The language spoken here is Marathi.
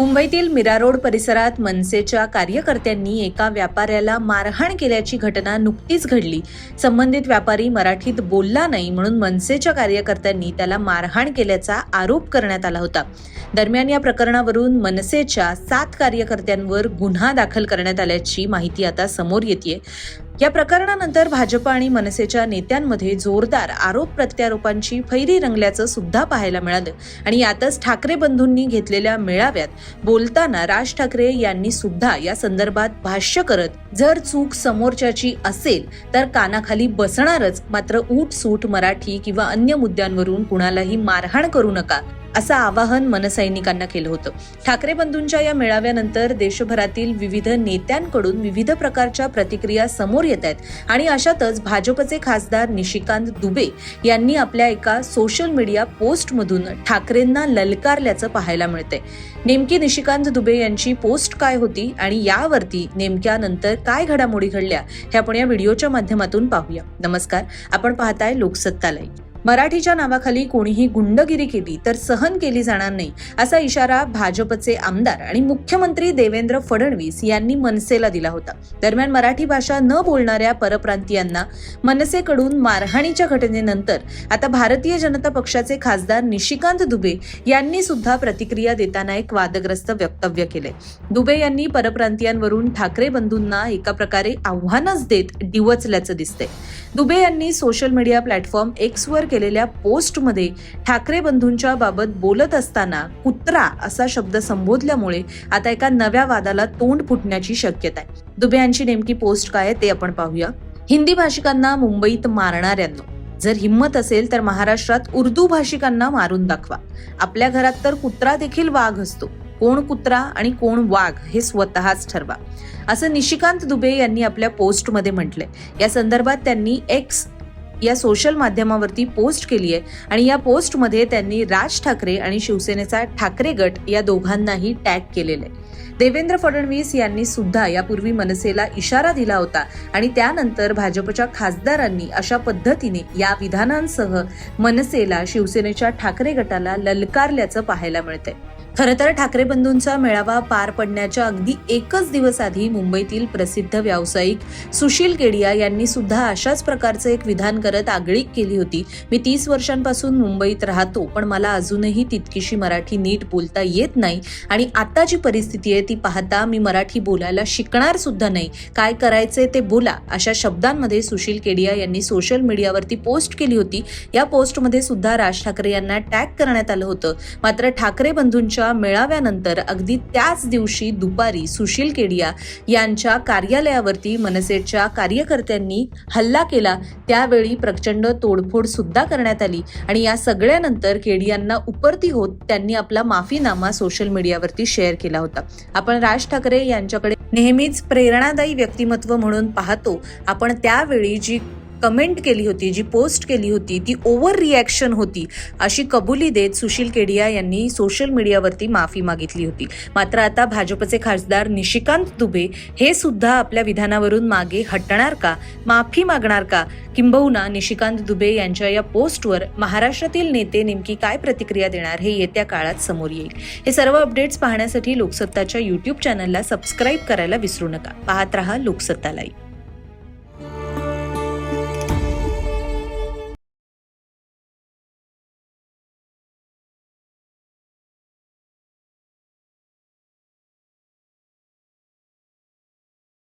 मुंबईतील मीरा रोड परिसरात मनसेच्या कार्यकर्त्यांनी एका व्यापाऱ्याला मारहाण केल्याची घटना नुकतीच घडली. संबंधित व्यापारी मराठीत बोलला नाही म्हणून मनसेच्या कार्यकर्त्यांनी त्याला मारहाण केल्याचा आरोप करण्यात आला होता. दरम्यान या प्रकरणावरून मनसेच्या सात कार्यकर्त्यांवर गुन्हा दाखल करण्यात आल्याची माहिती आता समोर येते या प्रकरणानंतर भाजप आणि मनसेच्या नेत्यांमध्ये जोरदार आरोप प्रत्यारोपांची फैरी रंगल्याचं सुद्धा पाहायला मिळालं आणि यातच ठाकरे बंधूंनी घेतलेल्या मेळाव्यात बोलताना राज ठाकरे यांनी सुद्धा या संदर्भात भाष्य करत जर चूक समोरच्याची असेल तर कानाखाली बसणारच मात्र ऊट सूट मराठी किंवा अन्य मुद्द्यांवरून कुणालाही मारहाण करू नका. असं आवाहन मनसैनिकांना केलं होतं. ठाकरे बंधूंच्या या मेळाव्यानंतर देशभरातील विविध नेत्यांकडून विविध प्रकारच्या प्रतिक्रिया समोर येत आहेत आणि अशातच भाजपचे खासदार निशिकांत दुबे यांनी आपल्या एका सोशल मीडिया पोस्टमधून ठाकरेंना ललकारल्याचं पाहायला मिळते नेमकी निशिकांत दुबे यांची पोस्ट काय होती आणि यावरती नेमक्या नंतर काय घडामोडी घडल्या हे आपण या व्हिडिओच्या माध्यमातून पाहूया. नमस्कार आपण पाहताय लोकसत्तालय मराठीच्या नावाखाली कोणीही गुंडगिरी केली तर सहन केली जाणार नाही असा इशारा भाजपचे आमदार आणि मुख्यमंत्री देवेंद्र फडणवीस यांनी मनसेला दिला होता. दरम्यान मराठी भाषा न बोलणाऱ्या परप्रांतीयांना मनसेकडून मारहाणीच्या घटनेनंतर आता भारतीय जनता पक्षाचे खासदार निशिकांत दुबे यांनी सुद्धा प्रतिक्रिया देताना एक वादग्रस्त वक्तव्य केले दुबे यांनी परप्रांतीयांवरून ठाकरे बंधूंना एका प्रकारे आव्हानच देत डिवचल्याचं दिसतंय. दुबे यांनी सोशल मीडिया प्लॅटफॉर्म एक्सवर केलेल्या पोस्टमध्ये ठाकरे बंधूंच्या बाबत बोलत असताना कुत्रा असा शब्द संबोधल्यामुळे आता एका नव्या वादाला तोंड फुटण्याची शक्यता आहे. दुबे यांची नेमकी पोस्ट काय आहे ते आपण पाहूया. हिंदी भाषिकांना मुंबईत मारणाऱ्यांना जर हिंमत असेल तर महाराष्ट्रात उर्दू भाषिकांना मारून दाखवा. आपल्या घरात तर कुत्रा देखील वाघ असतो. कोण कुत्रा आणि कोण वाघ हे स्वतःच ठरवा. असं निशिकांत दुबे यांनी आपल्या पोस्टमध्ये म्हटलंय. या संदर्भात त्यांनी एक्स या सोशल माध्यमावरती पोस्ट केली आहे. आणि या पोस्टमध्ये त्यांनी राज ठाकरे आणि शिवसेनेचा ठाकरे गट या दोघांनाही टॅग केलेलं आहे. देवेंद्र फडणवीस यांनी सुद्धा यापूर्वी मनसेला इशारा दिला होता आणि त्यानंतर भाजपच्या खासदारांनी अशा पद्धतीने या विधानांसह मनसेला शिवसेनेच्या ठाकरे गटाला ललकारल्याचं पाहायला मिळतंय. खरं तर ठाकरे बंधूंचा मेळावा पार पडण्याच्या अगदी एकच दिवस आधी मुंबईतील प्रसिद्ध व्यावसायिक सुशील केडिया यांनी सुद्धा अशाच प्रकारचं एक विधान करत आगळीक केली होती. मी तीस वर्षांपासून मुंबईत राहतो पण मला अजूनही तितकीशी मराठी नीट बोलता येत नाही आणि आता जी परिस्थिती आहे ती पाहता मी मराठी बोलायला शिकणार सुद्धा नाही. काय करायचंय ते बोला अशा शब्दांमध्ये सुशील केडिया यांनी सोशल मीडियावरती पोस्ट केली होती. या पोस्टमध्ये सुद्धा राज ठाकरे यांना टॅग करण्यात आलं होतं. मात्र ठाकरे बंधूंच्या मेळाव्यानंतर अगदी त्याच दिवशी दुपारी सुशील केडिया यांच्या कार्यालयावरती मनसेच्या कार्यकर्त्यांनी हल्ला केला. त्यावेळी प्रचंड तोडफोड सुद्धा करण्यात आली आणि या सगळ्यानंतर केडियांना उपरती होत त्यांनी आपला माफीनामा सोशल मीडियावरती शेअर केला होता. आपण राज ठाकरे यांच्याकडे नेहमीच प्रेरणादायी व्यक्तिमत्व म्हणून पाहतो. आपण त्यावेळी जी कमेंट केली होती जी पोस्ट केली होती ती ओव्हर रिॲक्शन होती. अशी कबुली देत सुशील केडिया यांनी सोशल मीडियावरती माफी मागितली होती. मात्र आता भाजपचे खासदार निशिकांत दुबे हे सुद्धा आपल्या विधानावरून मागे हटणार का माफी मागणार का? किंबहुना निशिकांत दुबे यांच्या या पोस्टवर महाराष्ट्रातील नेते नेमकी काय प्रतिक्रिया देणार हे येत्या काळात समोर येईल. हे सर्व अपडेट्स पाहण्यासाठी लोकसत्ताच्या युट्यूब चॅनलला सबस्क्राईब करायला विसरू नका. पाहत रहा लोकसत्ता लाईव्ह